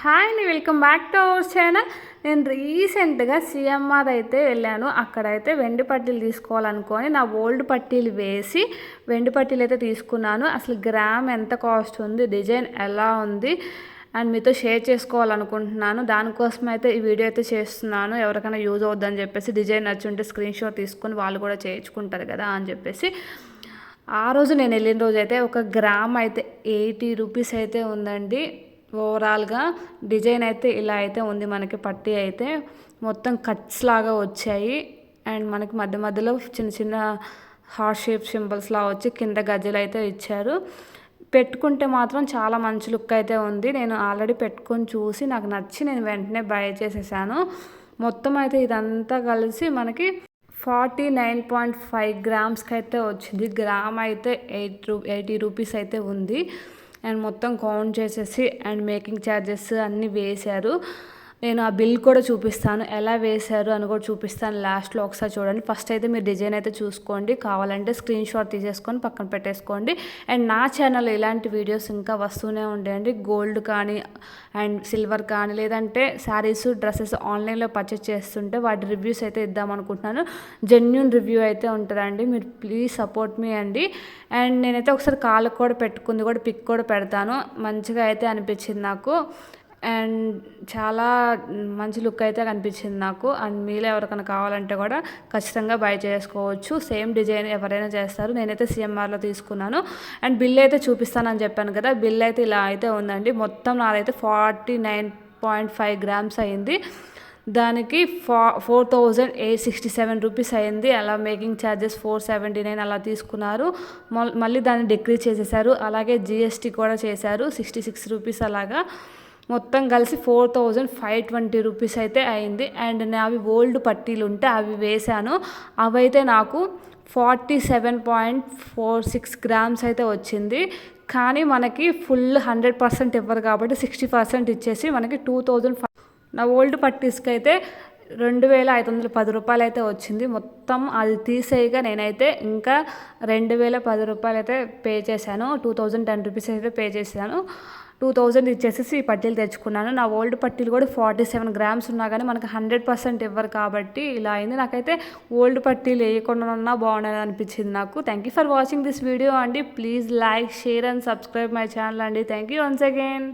Hi అండి welcome back to our channel. నేను రీసెంట్గా సిఎంఆర్ అయితే వెళ్ళాను. అక్కడైతే వెండి పట్టీలు తీసుకోవాలనుకొని నా ఓల్డ్ పట్టీలు వేసి వెండి పట్టీలు అయితే తీసుకున్నాను. అసలు గ్రామ్ ఎంత కాస్ట్ ఉంది డిజైన్ ఎలా ఉంది అండ్ మీతో షేర్ చేసుకోవాలనుకుంటున్నాను. దానికోసం అయితే ఈ వీడియో అయితే చేస్తున్నాను. ఎవరికైనా యూజ్ అవుద్దని చెప్పేసి డిజైన్ నచ్చుంటే స్క్రీన్ షాట్ తీసుకొని వాళ్ళు కూడా చేయించుకుంటారు కదా అని చెప్పేసి. ఆ రోజు నేను వెళ్ళిన రోజు అయితే ఒక గ్రామ్ అయితే ఎయిటీ రూపీస్ అయితే ఉందండి. ఓవరాల్గా డిజైన్ అయితే ఇలా అయితే ఉంది. మనకి పట్టీ అయితే మొత్తం కట్స్ లాగా వచ్చాయి. అండ్ మనకి మధ్య మధ్యలో చిన్న చిన్న హార్ట్ షేప్ సింబల్స్లా వచ్చి కింద గజ్జలు అయితే ఇచ్చారు. పెట్టుకుంటే మాత్రం చాలా మంచి లుక్ అయితే ఉంది. నేను ఆల్రెడీ పెట్టుకొని చూసి నాకు నచ్చి నేను వెంటనే బై చేసేసాను. మొత్తం అయితే ఇదంతా కలిసి మనకి ఫార్టీ నైన్ పాయింట్ ఫైవ్ గ్రామ్స్కి అయితే వచ్చింది. గ్రామ్ అయితే ఎయిట్ రూ ఎయిటీ రూపీస్ అయితే ఉంది. అండ్ మొత్తం కౌంట్ చేసేసి అండ్ మేకింగ్ ఛార్జెస్ అన్నీ వేశారు. నేను ఆ బిల్ కూడా చూపిస్తాను. ఎలా వేశారు అని కూడా చూపిస్తాను. లాస్ట్లో ఒకసారి చూడండి. ఫస్ట్ అయితే మీరు డిజైన్ అయితే చూసుకోండి. కావాలంటే స్క్రీన్ షాట్ తీసేసుకొని పక్కన పెట్టేసుకోండి. అండ్ నా ఛానల్ ఇలాంటి వీడియోస్ ఇంకా వస్తూనే ఉండేయండి. గోల్డ్ కానీ అండ్ సిల్వర్ కానీ లేదంటే శారీస్ డ్రెస్సెస్ ఆన్లైన్లో పర్చేస్ చేస్తుంటే వాటి రివ్యూస్ అయితే ఇద్దాం అనుకుంటున్నాను. జెన్యున్ రివ్యూ అయితే ఉంటుందండి. మీరు ప్లీజ్ సపోర్ట్ మీ అండి. అండ్ నేనైతే ఒకసారి కాళ్ళకు కూడా పెట్టుకుంది కూడా పిక్ కూడా పెడతాను. మంచిగా అయితే అనిపించింది నాకు. అండ్ చాలా మంచి లుక్ అయితే కనిపించింది నాకు. అండ్ మీలో ఎవరికైనా కావాలంటే కూడా ఖచ్చితంగా బై చేసుకోవచ్చు. సేమ్ డిజైన్ ఎవరైనా చేస్తారు. నేనైతే సిఎంఆర్లో తీసుకున్నాను. అండ్ బిల్ అయితే చూపిస్తానని చెప్పాను కదా బిల్ అయితే ఇలా అయితే ఉందండి. మొత్తం నాదైతే forty nine point five grams అయింది. దానికి ఫా four thousand eight sixty seven rupees అయింది. అలా making charges four seventy nine అలా తీసుకున్నారు. మళ్ళీ దాన్ని డిక్రీజ్ చేసేసారు. అలాగే జిఎస్టీ కూడా చేశారు సిక్స్టీ సిక్స్ రూపీస్ అలాగా. మొత్తం కలిసి four thousand five twenty rupees అయితే అయింది. అండ్ అవి ఓల్డ్ పట్టీలు ఉంటే అవి వేశాను. అవైతే నాకు forty seven point four six grams అయితే వచ్చింది. కానీ మనకి ఫుల్ హండ్రెడ్ పర్సెంట్ ఇవ్వరు కాబట్టి సిక్స్టీ పర్సెంట్ ఇచ్చేసి మనకి టూ థౌజండ్ ఫైవ్ నా ఓల్డ్ పట్టీస్కి అయితే రెండు వేల ఐదు వందల పది రూపాయలు అయితే వచ్చింది. మొత్తం అది తీసేయగా నేనైతే ఇంకా రెండు వేల పది రూపాయలు అయితే పే చేశాను. టూ థౌజండ్ టెన్ రూపీస్ అయితే పే చేశాను. టూ థౌజండ్ ఇచ్చేసేసి ఈ పట్టీలు తెచ్చుకున్నాను. నా ఓల్డ్ పట్టీలు కూడా ఫార్టీ సెవెన్ గ్రామ్స్ ఉన్నా కానీ మనకు హండ్రెడ్ పర్సెంట్ ఇవ్వరు కాబట్టి ఇలా అయింది. నాకైతే ఓల్డ్ పట్టీలు వేయకుండా ఉన్నా బాగుండేది అనిపించింది నాకు. Thank you for watching this video అండి. Please like share and subscribe my channel అండి. Thank you once again